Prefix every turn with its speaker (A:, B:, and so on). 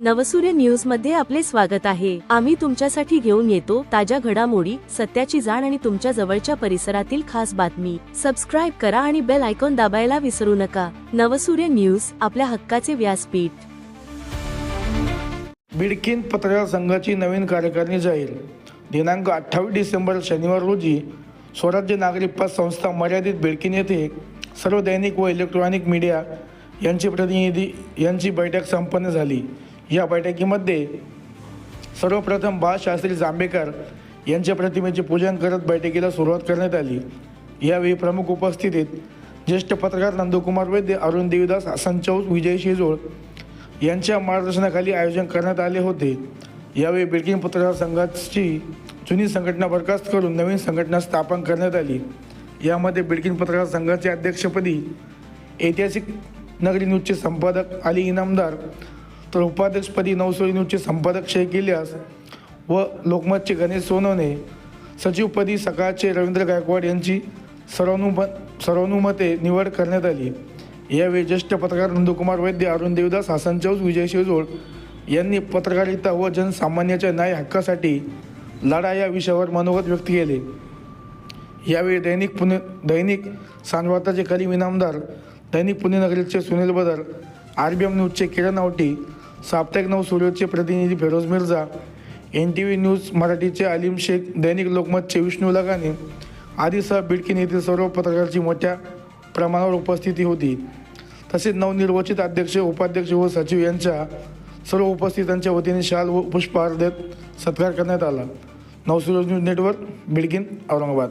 A: नवसूर्य न्यूजमध्ये आपले स्वागत आहे. आम्ही तुमच्यासाठी घेऊन येतो ताज्या घडामोडी सत्याची जाण आणि तुमच्या जवळच्या परिसरातील खास बातमी. सबस्क्राईब करा आणि बेल आयकॉन दाबायला विसरू नका. नवसूर्य न्यूज आपल्या हक्काचे व्यासपीठ.
B: बिडकिन पत्रकार संघाची नवीन कार्यकारिणी जाहीर. दिनांक अठ्ठावीस डिसेंबर शनिवार रोजी स्वराज्य नागरिक पत संस्था मर्यादित बिडकिन येथे सर्व दैनिक व इलेक्ट्रॉनिक मीडिया यांचे प्रतिनिधी यांची बैठक संपन्न झाली. या बैठकीमध्ये सर्वप्रथम बाळशास्त्री जांभेकर यांच्या प्रतिमेचे पूजन करत बैठकीला सुरुवात करण्यात आली. यावेळी प्रमुख उपस्थितीत ज्येष्ठ पत्रकार नंदकुमार वैद्य अरुण देवीदास संचौस विजय शेजोळ यांच्या मार्गदर्शनाखाली आयोजन करण्यात आले होते. यावेळी बिडकीन पत्रकार संघाची जुनी संघटना बरखास्त करून नवीन संघटना स्थापन करण्यात आली. यामध्ये बिडकीन पत्रकार संघाचे अध्यक्षपदी ऐतिहासिक नगरी न्यूजचे संपादक अली इनामदार तर उपाध्यक्षपदी नवसोळी न्यूजचे संपादक शेख इलियास व लोकमतचे गणेश सोनवणे सचिवपदी सकाळचे रवींद्र गायकवाड यांची सर्वानुम सर्वानुमते निवड करण्यात आली. यावेळी ज्येष्ठ पत्रकार नंदकुमार वैद्य अरुण देवदास हासन चौस विजय शिवजोळ यांनी पत्रकारिता व जनसामान्याच्या न्याय हक्कासाठी लढा या विषयावर मनोगत व्यक्त केले. यावेळी दैनिक पुणे दैनिक सानवार्ताचे कलीम इनामदार दैनिक Pune नगरीचे Sunil Badar R B M न्यूजचे Kiran Awati साप्ताहिक नऊ सूर्योदचे प्रतिनिधी Feroz Mirza N T V news मराठीचे अलीम शेख दैनिक लोकमतचे विष्णू लगाने आदीसह बिडकीन येथील सर्व पत्रकारांची मोठ्या प्रमाणावर उपस्थिती होती. तसेच नवनिर्वाचित अध्यक्ष उपाध्यक्ष व सचिव यांच्या सर्व उपस्थितांच्या वतीने शाल व पुष्पहार देत सत्कार करण्यात आला. Navsurya news network Bidkin Aurangabad.